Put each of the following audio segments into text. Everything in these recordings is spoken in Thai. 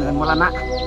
ท้ายครับเนินมรณะ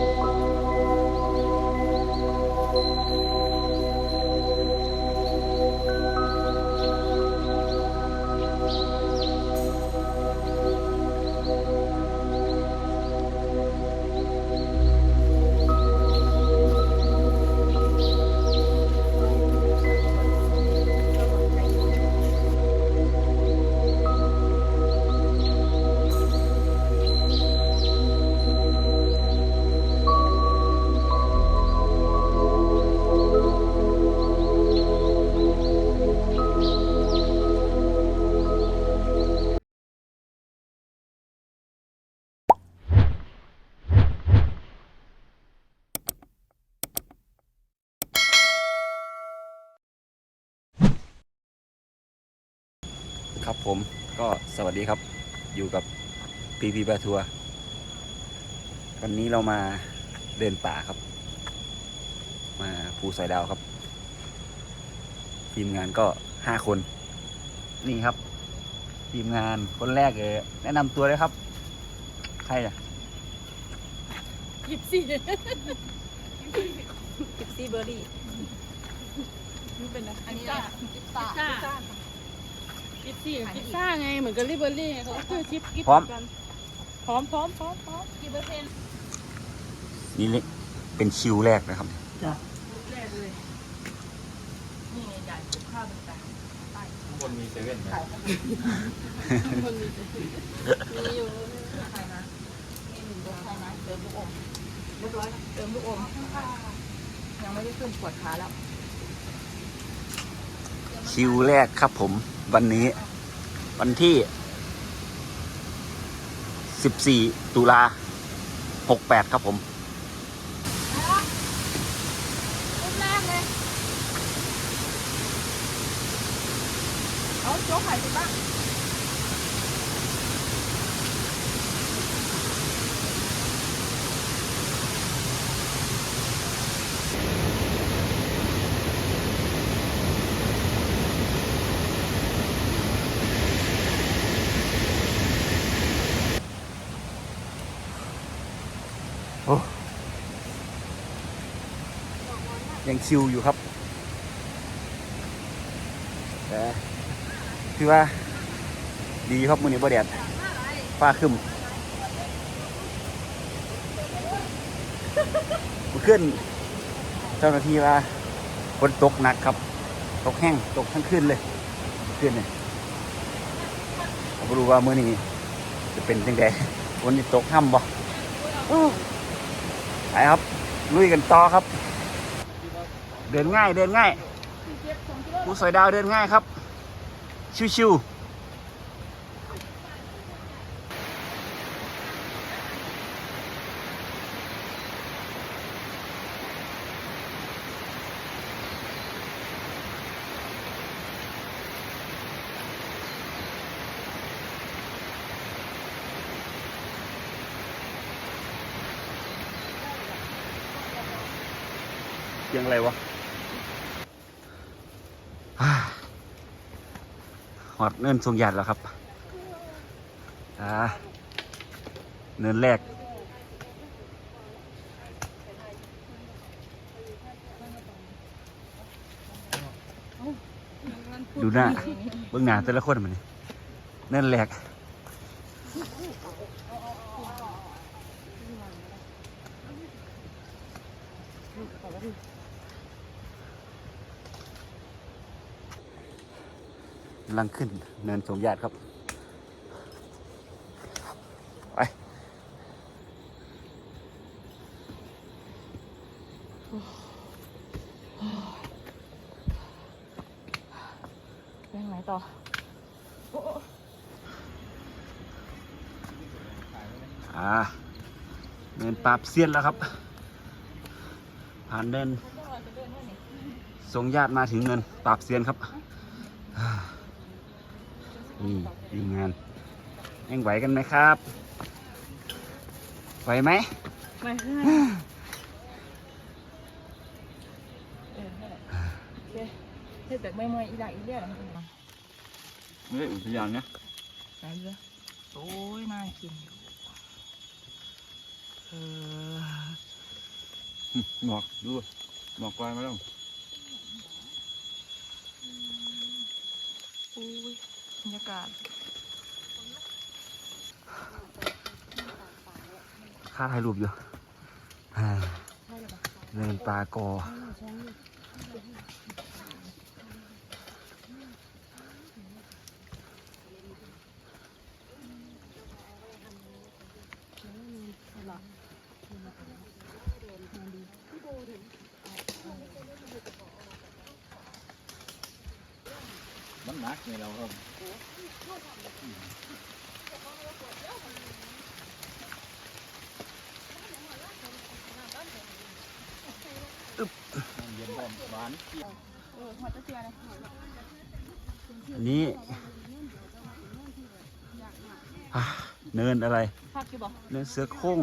ครับผมก็สวัสดีครับอยู่กับพีพีบาทัวร์วันนี้เรามาเดินป่าครับ มาภูสอยดาวครับ ทีมงานก็ห้าคน นี่ครับ ทีมงานคนแรกเลยแนะนำตัวเลยครับ ใครอะยิบซี่ยิบซี่เบอร์รี่นี่เป็นอันนี้กิฟซ่ากิฟซ่า กิฟซี่กิฟซ่าไงเหมือนกับริเบอรี่ไงเขาก็คือชิปกิฟพร้อม กันพร้อมพร้อมพร้อมพร้อมกี่เปอร์เซ็นต์นี่เลยเป็นคิวแรกนะครับแรกเลยนี่ใหญ่สุดข้าวต่างคนมีเซเว่นไหมคนมีๆมีอยู่ใครนะมีหนึ่งเดือนใครนะเติมลูกอมเรียบร้อยเติมลูกอมยังไม่ได้ขึ้นปวดขาแล้ว คิวแรกครับผม วันนี้ วันที่14ตุลา68ครับผมเอาโจ๊กไข่ไปบ้าง ยังคิวอยู่ครับแต่คือว่า ดีครับมือนี้บ่แดดฟ้าขึ้นมาขึ้น เจ้าหน้าที่ว่าฝนตกหนักครับ ตกแห้งตกทั้งคืนเลยขึ้นเนี่ยผมรู้ว่ามือนี้จะเป็นยังไงวันนี้ตกห้ำบ่ ไปครับลุยกันต่อครับ เดินง่ายเดินง่ายผู้สอยดาวเดินง่ายครับ ชิวๆ ยังไรวะหอดเนินทรงหยัดแล้วครับอ่าเนินแรกดูหน้าเบื้องหน้าแต่ละคนมันนี่เนินแรก กำลังขึ้นเนินสงญาติครับ ไป ไปไหนต่ออ่าเนินปราบเซียนแล้วครับ ผ่านเนินทรงญาติมาถึงเนินปราบเซียนครับ นี่ทีมงานยังไหวกันไหมครับ ไหวไหมไม่ใช่เออนั่นแหละโอเคเฮ็ดแบบไม่เมื่อยอีหลักอีเลี่ยไม่ได้อุทยานนะไหนเรือโอ้ยน่ากินออหมอกดูหมอกไฟมาแล้ว อุ้ยบรรยา กาศค่าถ่ายรูปอยู่อ่าเนินปลากอมันหนักในเราครับน้ำเย็นร้ อนหวานเจี๊ยบเออหัวจะเสียเลยอันนี้อะเนินอะไร พักกี่บอกเนินเสือโคร่ง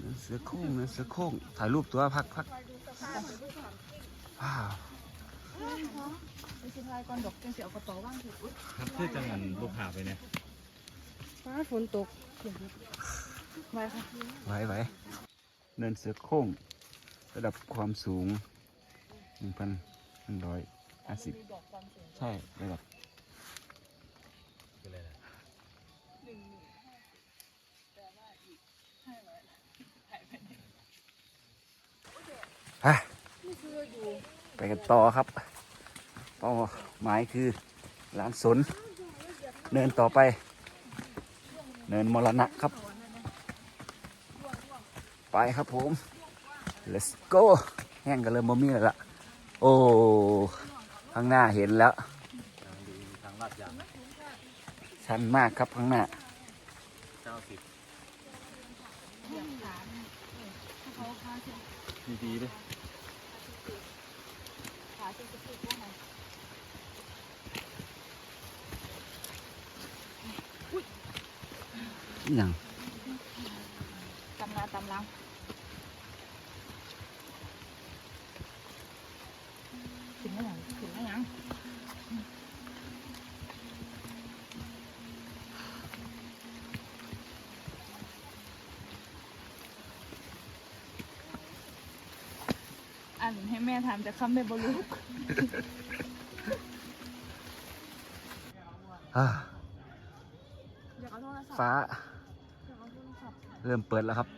เนินเสือโคร่งเนินเสือโคร่งถ่ายรูปตัวพักพักว้าว ไปสิพายก่อนดอกจังเสียวกระเป๋าว่างถูกอุ๊ยครับคือจังหันลูกหาไปเนี่ยฟ้าฝนตกไว้ค่ะไหวไหวเนินเสือโคร่งระดับความสูงหนึ่งพันหนึ่งร้อยห้าสิบดอกความสูงใช่ระดับคืออะไรนะฮะไปกันต่อครับ เป้าหมายคือร้านสน เนินต่อไป เนินมรณะครับ ไปครับผม let's go แห้งกันเลยมมี่แล้วล่ะ โอ้ข้างหน้าเห็นแล้วทางดีทางลาดยางชันมากครับข้างหน้าเก้าสิบเขาค้าเสียดีๆเลย ขาเสียสะโพกว่าไง อหย่างตำนาตำลังถึงไม่ยังถึงไม่ยังอ่านให้แม่ถามจะคำไม่บรรลุ เริ่มเปิดแล้วครับ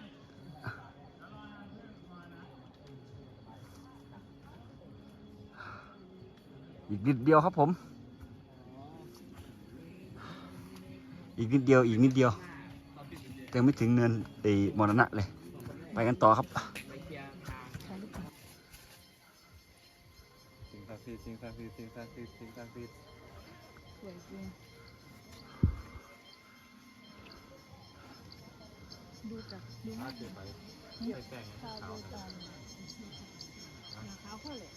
อีกนิดเดียวครับผม อีกนิดเดียวอีกนิดเดียวยังไม่ถึงเนินไอ้มรณะเลย ไปกันต่อครับสิ่งศักดิ์สิทธิ์สิ่งศักดิ์สิทธิ์สิ่งศักดิ์สิทธิ์สิ่งศักดิ์สิทธิ์ ดูจากดูอามาเกิดไปแป้งตาขาวดูตาขาวขึ้นเลย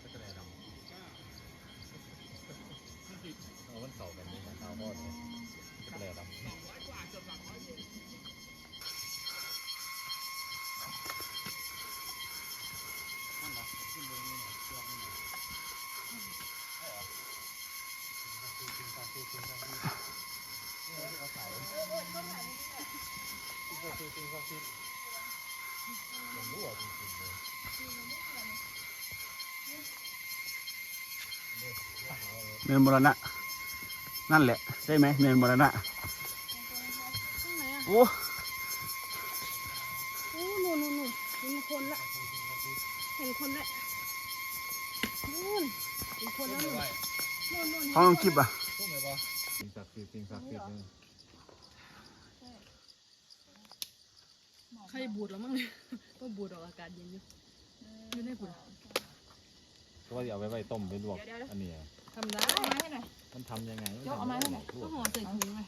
ก็จะได้ดำเอาวันเสาร์กันนี่ขาวพอดเลยก็จะได้ดำ เนินมรณะ นั่นแหละ ใช่ไหมเนินมรณะโอ้โอ้นู่นนู่นนู่นเห็นคนละเห็นคนละนู่นเห็นคนแล้วนู่นนู่นนู่นห้องคลิปอะสิ่งศักดิ์สิทธิ์สิ่งศักดิ์สิทธิ์เนี่ยใครบูดแล้วมั้งเนี่ยก็บูดออกอากาศเย็นอยู่อยู่ในบูดก็ว่าจะเอาไว้ไว้ต้มไปลวกอันนี้อะ ทำได้เอาไม้ให้หน่อยมันทำยังไงยกเอามาให้หน่อยลวก็กห่อใส่ถุงไง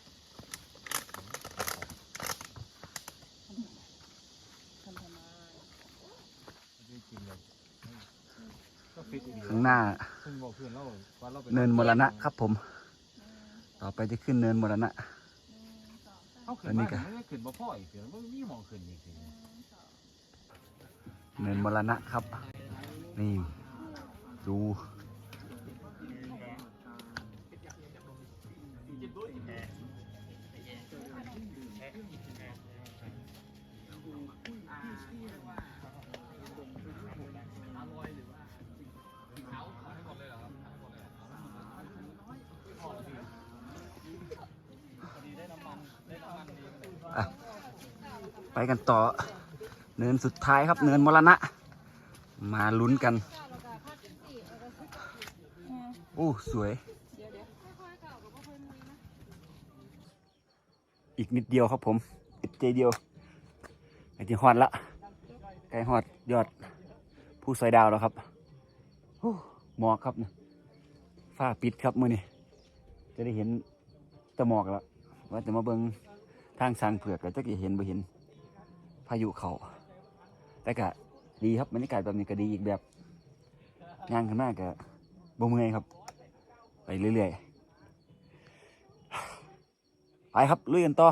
ไม่กินเลยก็ฟิตอีกข้างหน้าเพิ่งบอกเพื่อนเราว่าเราไปเนินมรณะครับผม ต่อไปจะขึ้นเนินมรณะเอาขึ้นอันนี้มาก็ไม่ได้ขึ้นมาพ่ออีกเสือมันมีหมองขึ้นอีกทีเนินมรณะครับ นี่ ดู กันต่อ เนินสุดท้ายครับ เนินมรณะ มาลุ้นกันโอ้สวย อีกนิดเดียวครับผมอีกใจเดียวไอ้ที่ฮอดละใกล้ฮอดยอด ผู้สอยดาวแล้วครับหมอกครับเนี่ยฟ้าปิดครับมือนี่จะได้เห็นตะหมอกแล้วว่าจะมาเบิงทางสางเผือกก็จะเห็นบ่เห็น พายุเขาแต่ก็ดีครับบรรยากาศแบบนี้ก็ดีอีกแบบย่างขึ้นมากก็บ่เมื่อยครับ ไปเรื่อยๆไปครับลุยกันต่อ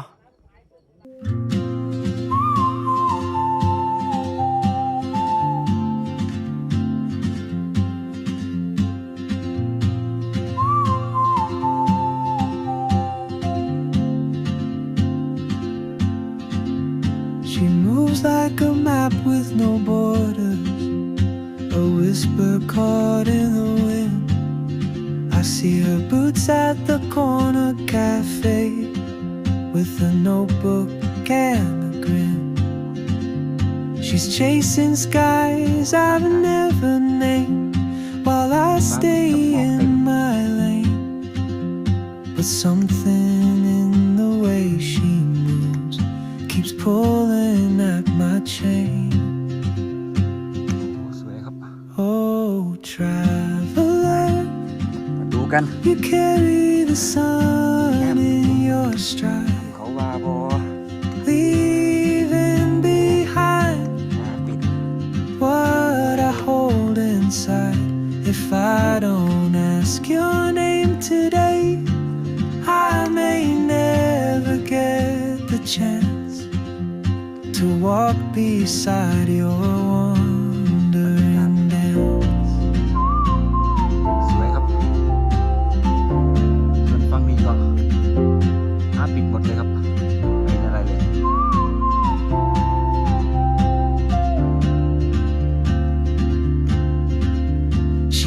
like a map with no borders, a whisper caught in the wind. I see her boots at the corner cafe with a notebook and a grin. She's chasing skies I've never named while I stay in my lane. But something in the way she moves keeps pulling กัน you carry the sun in your stride, เขาว่าบอ leaving behind ฟ้าปิด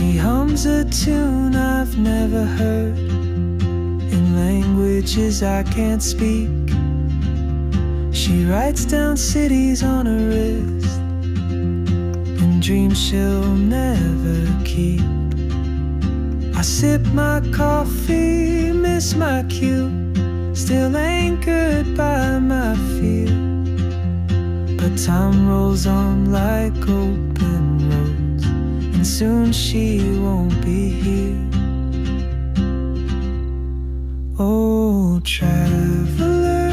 She hums a tune I've never heard in languages I can't speak. She writes down cities on her wrist and dreams she'll never keep. I sip my coffee, miss my cue, still anchored by my fear. But time rolls on like open and soon she won't be here. Oh, traveler,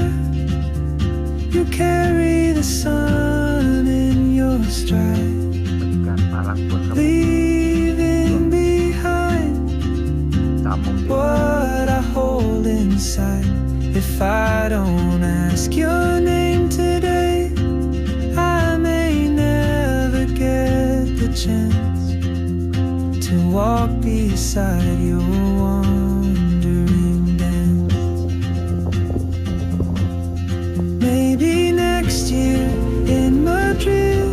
you carry the sun in your stride, บรรยากาศป่าหลังฝนครับ leaving behind ตามมุมเดียว what I hold inside. If I don't ask your name today, I may never get the chance to walk beside your wandering dance. Maybe next year in Madrid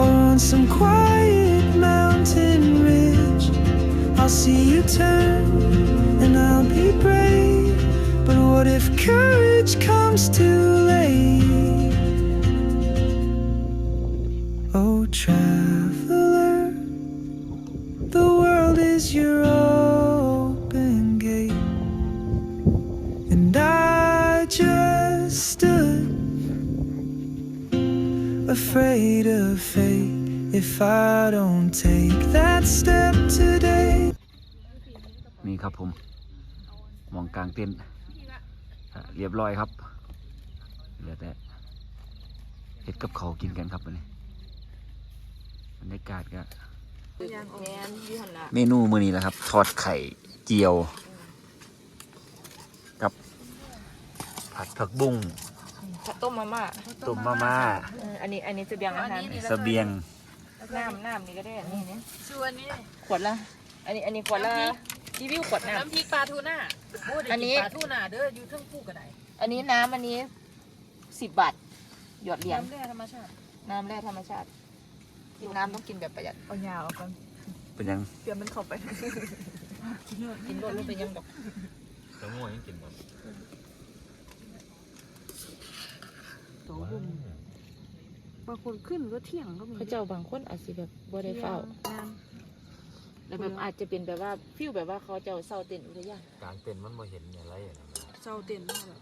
or on some quiet mountain ridge, I'll see you turn and I'll be brave. But what if courage comes too afraid of fate. If I don't take that step today. นี่ครับผมมองกลางเต็นท์เรียบร้อยครับเหลือแต่เห็ดกับเขากินกันครับวันนี้บรรยากาศก็เมนูมื้อนี้แหละครับ ทอดไข่เจียว กับผัดผักบุ้ง ข้าวต้มมาม่าต้มมาม่าเอออันนี้อันนี้จะเบียงอาหารเสบียงน้ำน้ำนี่ก็ได้อันนี้เนี่ยส่วนนี้ขวดละ อันนี้อันนี้ขวดละรีวิวขวดน้น้ำพริกปลาทูน่าโอ้เดี๋ยวอันนี้กิปลาทูน่าเด้ออยู่เทั้งคู่กันไหนำอันนี้น้ำอันนี้สิบบาทหยอดเหรียญน้ำแร่ธรรมชาติน้ำแร่ธรรมชาติกินน้ำต้องกินแบบประหยัดเอายาวเอากันเป็นยังเดี๋ยวมันเข้าไปกินรสรู้เป็นยังดอกจะง่วงยังกินบ่โถ บุ้มว้าวบางคนขึ้นก็เที่ยงก็มีเขาเจ้าบางคนอาจสิแบบบ่ได้เฝ้างานแล้วแบบอาจจะเป็นแบบว่าฟิลแบบว่าเขาเจ้าเศร้าเต้นอุทยานกลางเต็นท์มันมาเห็นอะไรอย่างนั้นนะเศร้าเต้นมากแบบ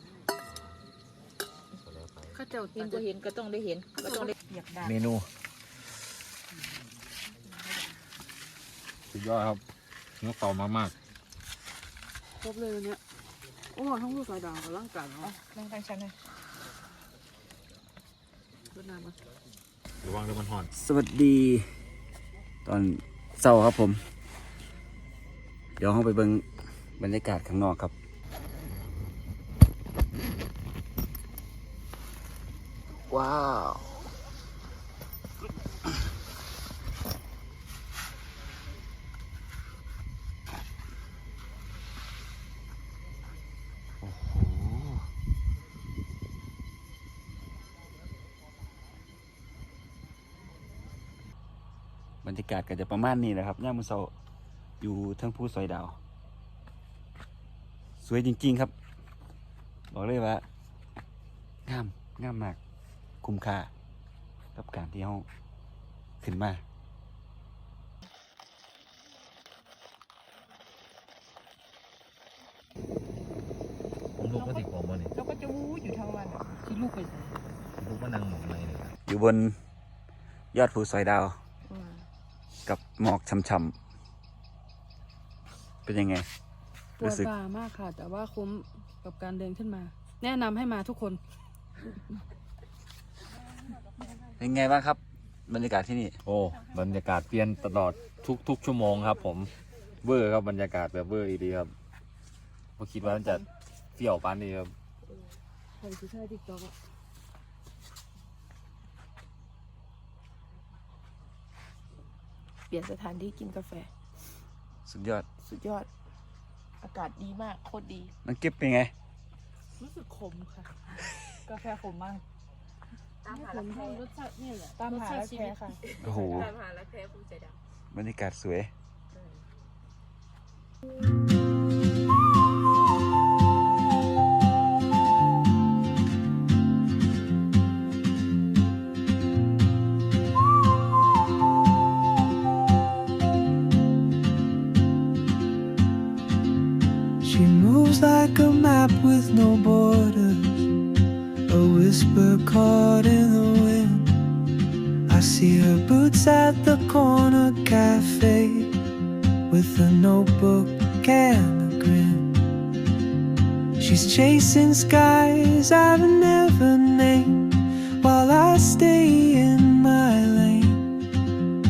ก็แล้วไปเข้าเจ้าเห็นบ่เห็นก็ต้องได้เห็นก็ต้องได้อยากได้เมนูสุดยอดครับเนื้อเต่ามากมากครบเลยวันเนี้ยโอ้ทั้งผู้สายดาวกับร่างกายอะเนาะ นั่งทางฉันเลยเวียด นามมันๆระวังเดี๋ยวมันห่อน สวัสดี ตอนเช้าครับผม เดี๋ยวเราไปเบิ่งบรรยากาศข้างนอกครับว้าว บรรยากาศก็จะประมาณนี้แหละครับย่ามมือเสาอยู่เทั้งภูสอยดาว สวยจริง ๆ ครับ บอกเลยว่างามงามมาก คุ้มค่ากับการที่เราขึ้นมาผมลูกก็ติดผมมาเนี่ยแล้วก็จะวู้อยู่ทั้งวันอะที่ลูกไปใส่ลูกก็นั่งหมองอะไรเลยอยู่บนยอดภูสอยดาว กับหมอกช่ำๆเป็นยังไง ปวรู้ดสึก บ่ามากค่ะ แต่ว่าคุ้มกับการเดินขึ้นมา แนะนำให้มาทุกคน เป็นไงบ้างครับ บรรยากาศที่นี่ โอ้ บรรยากาศเปลี่ยนตลอดทุกทุกชั่วโมงครับผม เวอร์ครับบรรยากาศแบบเวอร์อีดีครับไม่คิดว่ามันจะเที่ยวปานนี้ครับ ใครที่ใช่ติ๊กต็อกอะ เปลี่ยนสถานที่กินกาแฟ สุดยอด สุดยอด อากาศดีมากโคตรดี น้องเก็บเป็นไง รู้สึกขมค่ะ กาแฟขมมาก ตามให้หาผรัมกแท้รสชาตินี่แหละตามหารสชรักติชีแท้วิตค่ะ โอ้โห ตามหารักแท้ภูมิใจดบรรยากาศสวย She like a map with no borders, a whisper caught in the wind. I see her boots at the corner cafe with a notebook and a grin. She's chasing skies I've never named while I stay in my lane.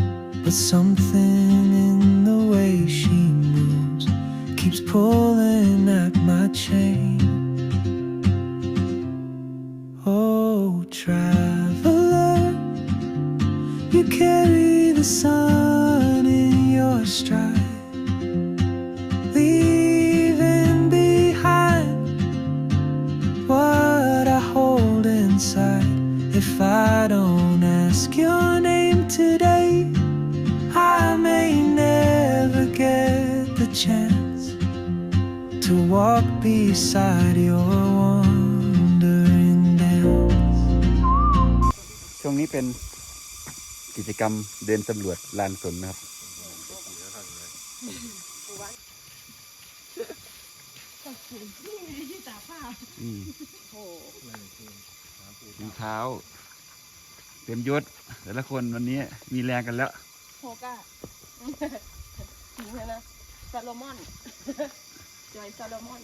But something in the way she moves keeps pulling ช่วงนี้เป็นกิจกรรมเดินสำรวจลานสนนะครับ อืมรองเท้า เต็มยศแต่ละคนวันนี้มีแรงกันแล้ว โฮก้าถึงแล้วนะซาโลมอน จอยซาโลมอน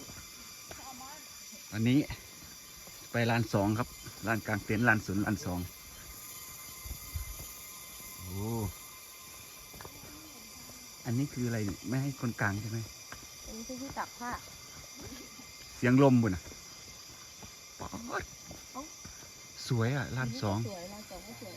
วันนี้ไปลานสองครับลานกลางเต็นท์ลานสนลานสองโอ้อันนี้คืออะไรเนี่ยไม่ให้คนกลางใช่ไหมอันนี้คือที่ตักผ้า เสียงลมบุญอะป๊อดสวยอะลานสองสวยลานสองก็สวย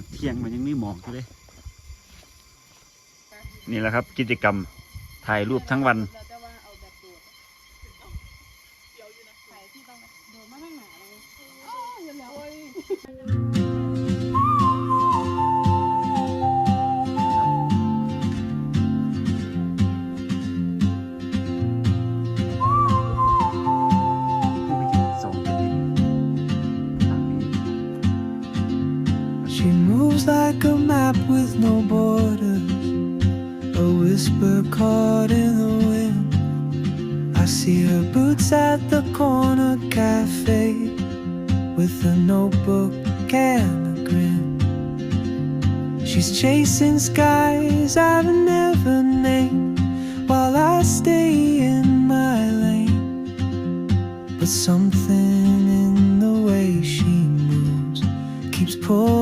นเที่ยงมันยังไม่หมอกเลยนี่แหละครับ กิจกรรมถ่ายรูปทั้งวัน see her boots at the corner cafe with a notebook and a grin. She's chasing skies I've never named while I stay in my lane. But something in the way she moves keeps pulling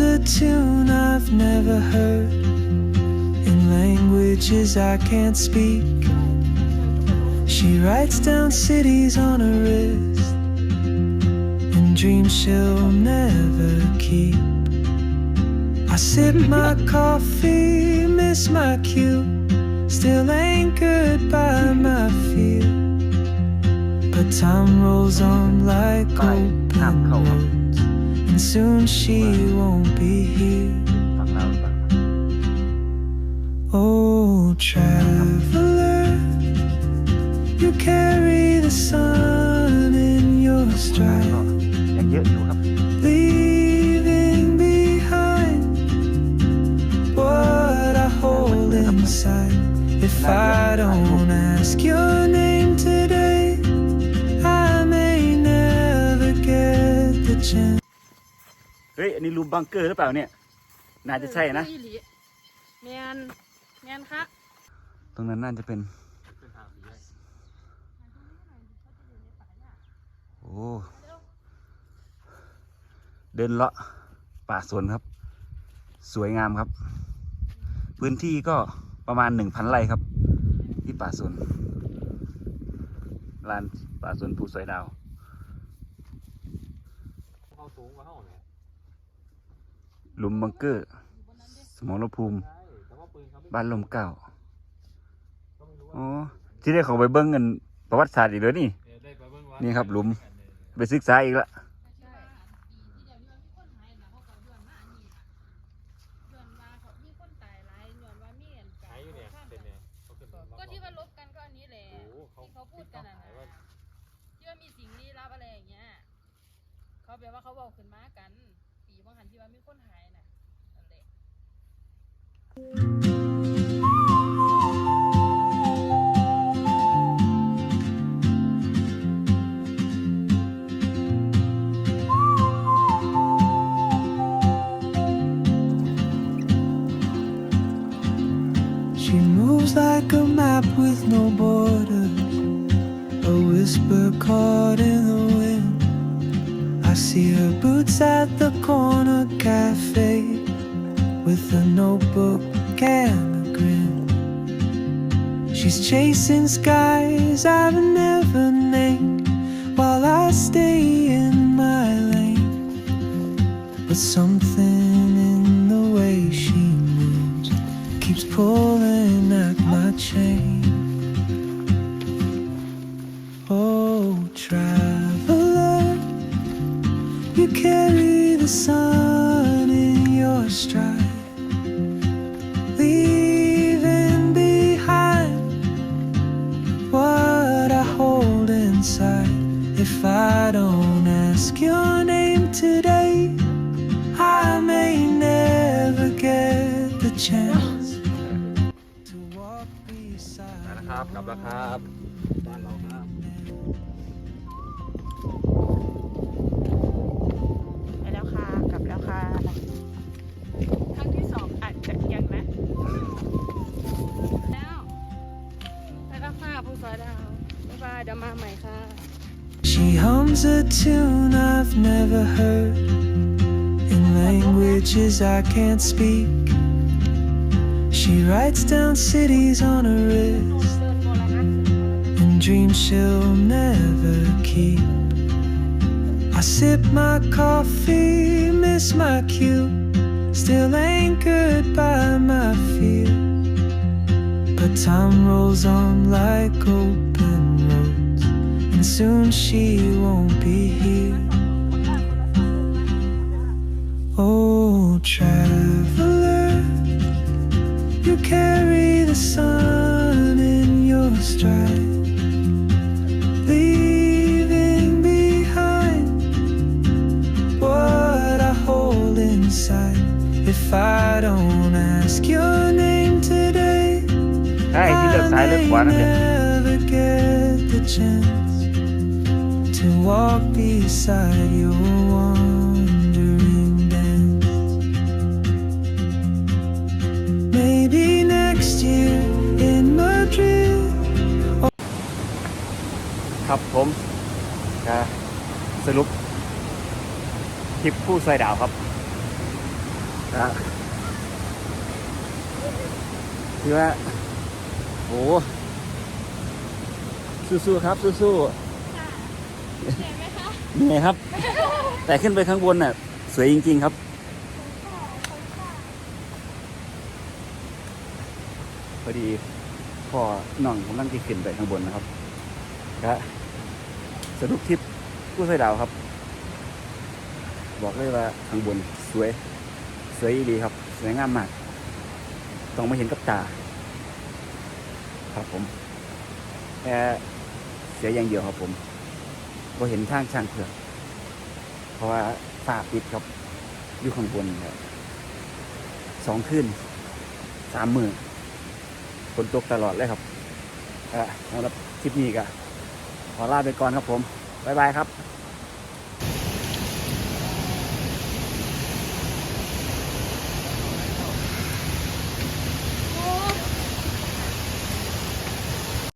a tune I've never heard. In languages I can't speak. She writes down cities on her wrist dreams she'll never keep. I sip my coffee, miss my cue, still anchored by my fear. But time rolls on like open roads, and soon she won't be here. Oh, travel. อันนี้รูมบังเกอร์หรือเปล่าเนี่ย น่าจะใช่นะอีหลีแมนแมนคะตรงนั้นน่าจะเป็น โอ้ เดินเลาะป่าสวนครับ สวยงามครับ พื้นที่ก็ประมาณหนึ่งพันไร่ครับ ที่ป่าสวนลานป่าสวนภูสอยดาว เขาสูงกว่าเขาเนี่ย หลุมบังเกอร์ สมรภูมิ บ้านลมเก่าอ๋อที่ได้เขาไปเบิ้งเงินประวัติศาสตร์อีกเลยนี่ นี่ครับหลุม ไปศึกษาอีกละ She moves like a map with no borders, a whisper caught in the wind. I see her boots at the corner cafe with a notebook and a grin. She's chasing skies I've never named while I stay in my lane. But something in the way she moves keeps pulling at my chain. ครับ กลับแล้วครับบ้านเราครับไปแล้วค่ะ กลับแล้วค่ะครั้งที่สองอาจจะยังนะ แล้วไปแล้วค่ะผู้สอยดาวบ๊ายบายเดี๋ยวมาใหม่ค่ะ She hums a tune I've never heard in languages I can't speak. She writes down cities on her wrist and dreams she'll never keep. I sip my coffee, miss my cue, still anchored by my fear. But time rolls on like open roads, and soon she won't be here. Oh, traveler, you carry the sun If I don't ask your name today, ใช่ที่เลือกซ้ายเลือกขวานั่นเอง never get the chance to walk beside your wandering dance. Maybe next year in Madrid. ครับผมจะสรุปทริปผู้ซอยดาวครับ นะคือว่าโอ้สู้ๆครับ สู้ๆเหนื่อยครับ แต่ขึ้นไปข้างบนน่ะสวยจริง ๆ ครับ พอดีพ่อน้องกำลังที่ขึ้นไปข้างบนนะครับก็สรุปทริปผู้ซอยดาวครับ บอกเลยว่าข้างบนสวย สวยดีครับ สวยงามมาก ต้องมาเห็นกับตา ครับผมแต่เสียอย่างเดียวครับผมพอเห็นทางช่างเผือกเพราะว่าฝ้าปิดครับ อยู่ข้างบนครับสองคืนสามมือฝนตกตลอดเลยครับอะสำหรับคลิปนี้ก็ขอลาไปก่อนครับผม บ๊ายบายครับ